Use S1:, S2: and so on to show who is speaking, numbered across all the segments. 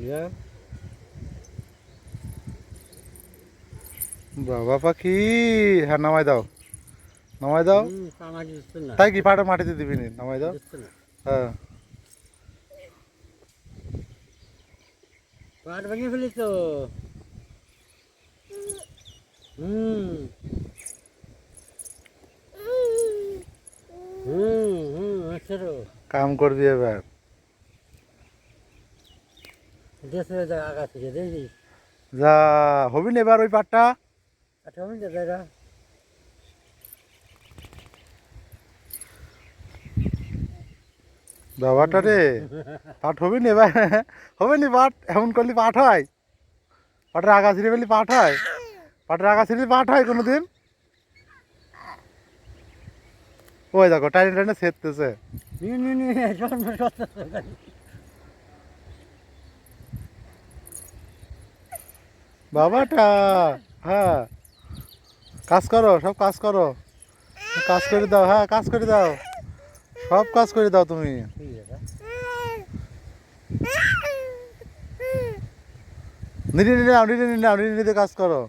S1: ইয়া
S2: বাবা পাখি হ্যাঁ নামাই দাও। নামাই দাও। তাই কি পাটা মাটিতে দিবি নি? নামাই দাও। হ্যাঁ।
S1: পাট ভেঙে ফেলি তো হুম। হুম হুম আচ্ছা
S2: কাম করবি এবার।
S1: দেশে যা আগা থেকে দেখি
S2: যা হবি না এবার ওই পাটটা
S1: আচ্ছা
S2: বাবাটা রে পাট হবি না এবার হবে নি পাট এমন করলে পাট হয় পাটের আগা ছিঁড়ে ফেলি পাট হয় পাটের আগা ছিঁড়ে পাট হয় কোনোদিন ওই দেখো টাইনে টাইনে সেরতেছে
S1: নিয়ে নিয়ে নিয়ে জন্ম সত্য
S2: বাবাটা হ্যাঁ। কাজ করো, সব কাজ করো। কাজ করে দাও হ্যাঁ কাজ করে দাও। সব কাজ করে দাও তুমি। নিজে নিজে নাও নিজে কাজ করো।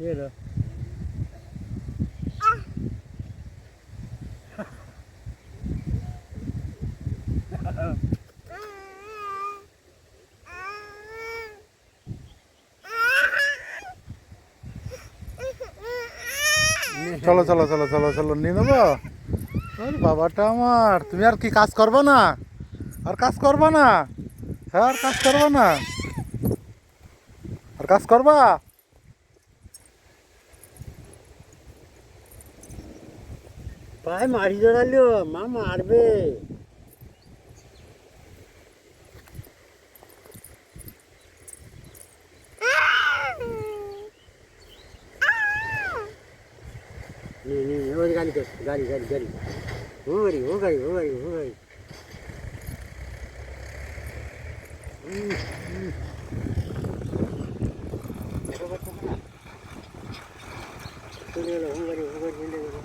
S2: চলো চলো চলো চলো চলো, নিয়ে নেব? বাবাটা আমার, তুমি আর কি কাজ করবে না? আর কাজ করবে না? হ্যাঁ আর কাজ করবে না? আর কাজ করবা?
S1: পায়ে মারি জড়ালো মা মারবে নে, নে, নে, ওই গাড়ি কর, গাড়ি গাড়ি গাড়ি ও গাড়ি ও গাড়ি ও গাড়ি ও গাড়ি উম, উম। চলে গেলো ও গাড়ি ও গাড়ি চলে গেলো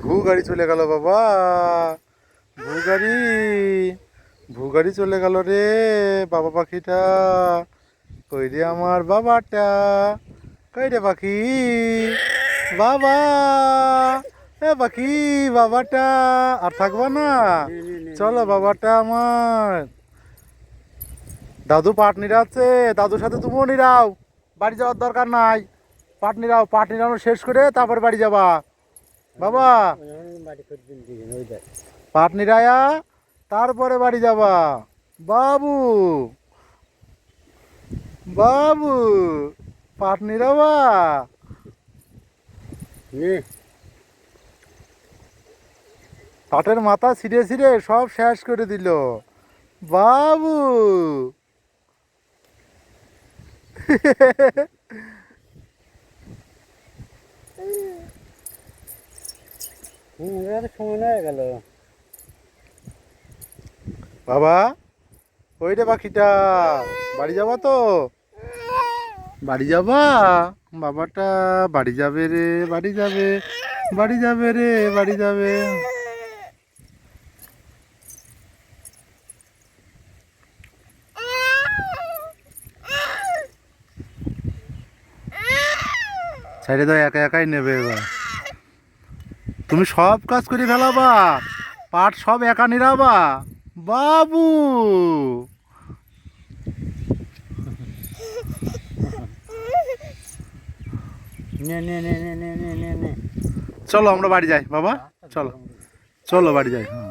S2: ভূ গাড়ি চলে গেল বাবা। ভূ গাড়ি ভূ গাড়ি চলে গেল রে বাবা পাখিটা। কই রে আমার বাবাটা? কই রে পাখি? বাবা, এ পাখি, বাবাটা। আর থাকবা না? চলো বাবাটা আমার। দাদু পাট নিরাচ্ছে দাদুর সাথে তুমিও নিরাও। বাড়ি যাওয়ার দরকার নাই। পাট নিরাও পাট নিরানো শেষ করে তারপর বাড়ি যাবা। বাবা
S1: ওই জন্য বাড়ি করে দিন দিন ওই দেখ।
S2: পাট নিরায়া তারপরে বাড়ি যাবা। বাবু বাবু পাট নিরাবা
S1: নে
S2: পাটের মাথা ছিঁড়ে ছিঁড়ে সব শেষ করে দিল। বাবু
S1: এরা তো সময় হয়ে গেল
S2: বাবা ওই রে পাখিটা, বাড়ি যাবা তো? বাড়ি যাবা? বাবাটা, বাড়ি যাবে রে, বাড়ি যাবে বাড়ি যাবে রে, বাড়ি যাবে। সাইডে তো একা একাই নেবে এবার। তুমি সব কাজ করে ফেলাবা। পাট সব একা নিরাবা। বাবু। চলো আমরা বাড়ি যাই, বাবা। চলো। চলো বাড়ি যাই হ্যাঁ।